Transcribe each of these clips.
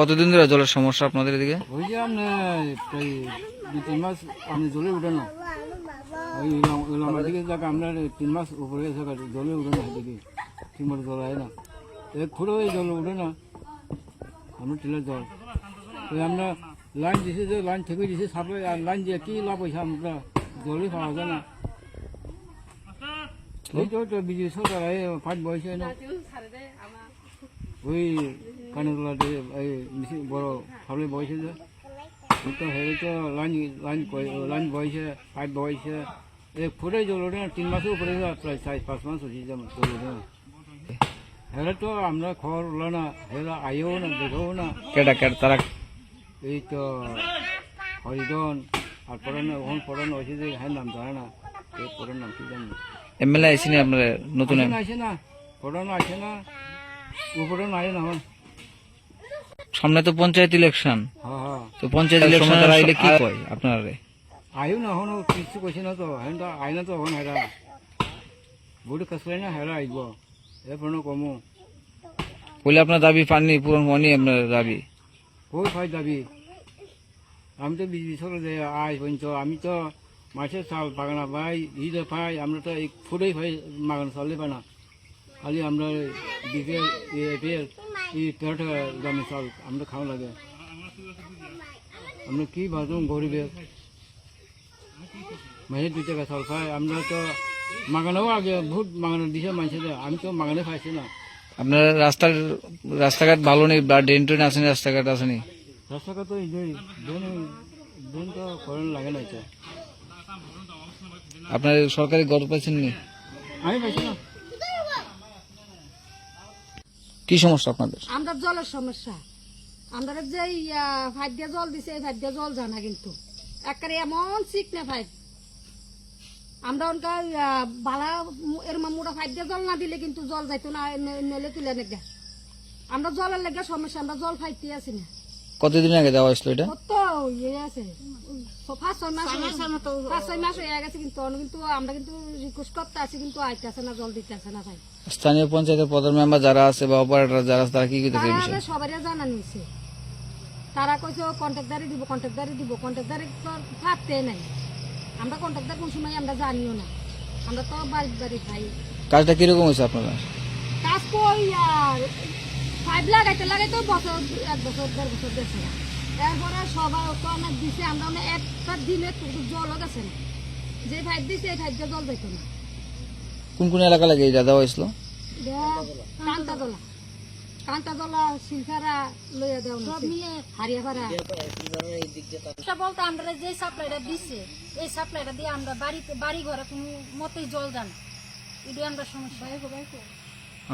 কতদিন ধরে জলের সমস্যা আপনাদের এদিকে? ওই যে আপনি, প্রায় দু তিন মাস আপনি জলে উঠে ওই ইলামার দিকে যাক তিন মাস উপরে জলে উঠে না সেদিকে ঠিক মতো জল হয় না। ওই জল উঠে না। আমরা জল। তো আমরা লাইন দিছে যে, লাইন থেকে দিছে সাপ্লাই আর লাইন দিয়ে কি লাভ আমরা? জলই পাওয়া এই তো বিজেপি সরকার ফাইট বয়সে না। ওই কানেতলাতে এই মিশি- বড় ফাবলে বয়সে যে। তো হেরে তো লাইন লাইন লাইন বয়সে পাইপ বয়সে। এক ফুটে জল ওঠে না তিন মাসের উপরে প্রায় চার পাঁচ মাস হচ্ছে যেমন জল ওঠে না তো আমরা খবর হলো না হেরা আইও না দেখেও না। কেটা কেটা তারা? এই তো হরিদন আর পড়ানো ওখান পড়ানো হয়েছে যে হ্যাঁ নাম জানে না। এই পড়ার নাম কি জানি। এমএলএ আইসিনি আপনার নতুন আসে না না পড়ানো আসে না উপরে নাই না হ্যাঁ সামনে তো পঞ্চায়েত ইলেকশন হ্যাঁ তো পঞ্চায়েত ইলেকশন আইলে কি কয় আপনার আয়ু না হন কিছু কৈছে না তো। হেন তো আই না তো হন হেরা। বুড়ি কাসলাই না হেরা আইব। এ পড়নো কমো। বলে আপনার দাবি পাননি পূরণ হয়নি আপনার দাবি? কই ফাই যাবি আমি তো বিজি সরে যে আই পঞ্চ আমি তো মাছের চাল বাগানা ভাই ঈদে পাই আমরা তো এই ফুটেই ভাই মাগান চালে পাই না খালি আমরা দিকে এই টাকা দামি চাল আমরা খাওয়া লাগে। আমরা কি ভাবুন গরিবের মাসে দুই টাকা চাল পাই আমরা তো মাগানাও আগে বহুত মাগানো দিছে মানুষের আমি তো মাগানে পাইছি না। আপনার রাস্তার রাস্তাঘাট ভালো নেই বা ড্রেন ট্রেন আসেনি রাস্তাঘাট আসেনি রাস্তাঘাট তো এই ড্রেন ড্রেন তো করেন লাগে না এটা। আপনার সরকারি গড় পাইছেন নি? আমি পাইছি না। কি সমস্যা আপনাদের? আমরা জলের সমস্যা। আমরা যে দিয়ে জল দিছে, এই দিয়ে জল জানা কিন্তু। একবারে এমন চিকনে ফাইদ আমরা ওনকা বালা এর মামুরা দিয়ে জল না দিলে কিন্তু জল যাইতো নে- নেলে তুলে নেগে আমরা জলের লেগে সমস্যা, আমরা জল ফাইতে আছি না। কতদিন আগে দেওয়া হয়েছিল এটা? কত ইয়ে আছে? পাঁচ ছয় মাস পাঁচ ছয় মাস হয়ে গেছে কিন্তু কিন্তু আমরা কিন্তু রিকোয়েস্ট করতে আছি কিন্তু আইতেছে না জল দিতে আছে না ভাই স্থানীয় পঞ্চায়েতের প্রধান মেম্বার যারা আছে বা অপারেটর যারা আছে তারা কি করতেছে এই সবাই জানা নিছে। তারা কইছে কন্ট্রাক্টারে দিব কন্ট্রাক্টারে দিব কন্ট্রাক্টারে তো থাকতে নাই। আমরা কন্ট্রাক্টার কোন সময় আমরা জানিও না। আমরা তো বাড়ি বাড়ি খাই। কাজটা কীরকম হয়েছে আপনারা কাজ কই আর? পাইপ লাগাইতে লাগাইতে বছর এক বছর দেড় বছর গেছে এরপরে সবার অনেক দিছে আমরা অনেক একটা দিনে জলও গেছে না। যে পাইপ দিছে এই পাইপ জল যাইতো না। কোন কোন এলাকা লাগে এটা দেওয়া হয়েছিল কান্তাদলা কান্তাদলা শিলখারা লইয়া দেওয়া সব হারিয়াপাড়া। এটা বলতে আমরা যে সাপ্লাইটা দিচ্ছে এই সাপ্লাইটা দিয়ে আমরা বাড়িতে বাড়ি ঘরে কোনো মতেই জল যান এটাই আমরা সমস্যা।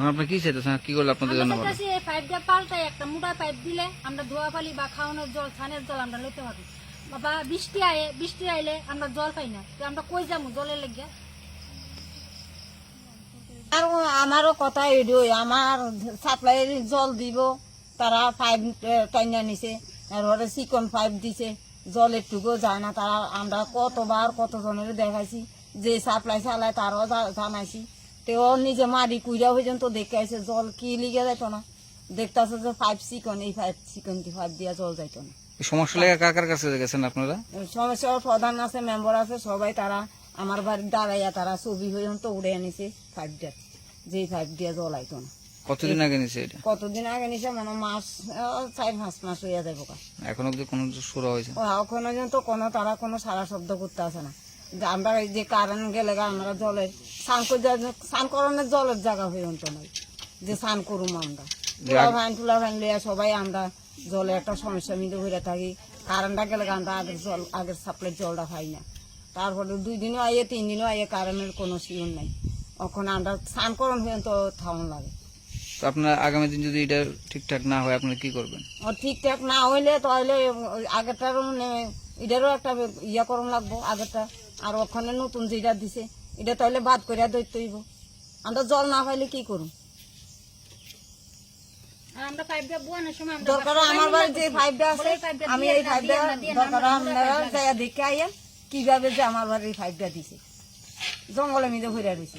আপনার কি চাইতেছেন? কি করলে আপনাদের জন্য ভালো? এই পাইপটা পাল্টাই একটা মোটা পাইপ দিলে আমরা ধোয়া পালি বা খাওয়ানোর জল ছানের জল আমরা লইতে পারি বা বৃষ্টি আয়ে বৃষ্টি আইলে আমরা জল পাই না। তো আমরা কই যাব জলের লেগে? আর আমারও কথা এডই আমার সাপ্লাই জল দিব তারা পাইপ টাইনা নিছে এরপরে চিকন পাইপ দিছে জল একটুকু যায় না। তারা আমরা কতবার কতজনের দেখাইছি যে সাপ্লাই চালায় তারও জা- নিজে মারি কুইরা পর্যন্ত দেখে আইছে জল কি লিগে যাইত না? দেখতেছে যে পাইপ চিকন এই পাইপ চিকন পাইপ দিয়া জল যাইত না। সমস্যা লেগে কার কার কাছে গেছেন আপনারা? সমস্যার প্রধান আছে মেম্বার আছে সবাই তারা আমার বাড়ির দাঁড়াইয়া তারা ছবি পর্যন্ত উড়ে আনিছে পাইপটা যে পাইপ দিয়ে জল আইতো না। কতদিন আগে নিছে এটা? কতদিন আগে নিছে মানে মাস চার পাঁচ মাস হইয়া যাব কা এখন অব্দি কোনো শুরু হয়েছে? পর্যন্ত কোনো তারা কোনো সারা শব্দ করতে আসে না। আমরা এই যে কারেন্ট গেলে আমরা জলের স্নান করে স্নান করানোর জলের জায়গা পর্যন্ত নাই। যে স্নান করুম আমরা। তুলা ভাইন তুলা ভাইন লইয়া সবাই আমরা জলে একটা সমস্যা মিলে হইয়া থাকি। কারেন্টটা গেলে আমরা আগের জল আগের সাপ্লাই জলটা পাই না। তারপরে দুই দিনও আইয়ে তিন দিনও আইয়ে কারেন্টের কোনো সিওন নাই। ওখানে আমরা স্নান করন পর্যন্ত থাউন লাগে তো আপনার আগামী দিন যদি এটা ঠিকঠাক না হয় আপনারা কি করবেন? ও ঠিকঠাক না হইলে তাহলে আগেরটারও এটারও একটা ইয়া করুন লাগবো আগেরটা। আর ওখানে নতুন যেটা দিছে এটা তাহলে বাদ করিয়া দৈত হইব। আমরা জল না পাইলে কি করুন দরকার আমার বাড়ি যে ফাইভটা আছে আমি এই ফাইভটা দরকার আপনারা দেখে কীভাবে যে আমার বাড়ির ফাইভটা দিছে। জঙ্গলে মিলে ঘুরে রয়েছে।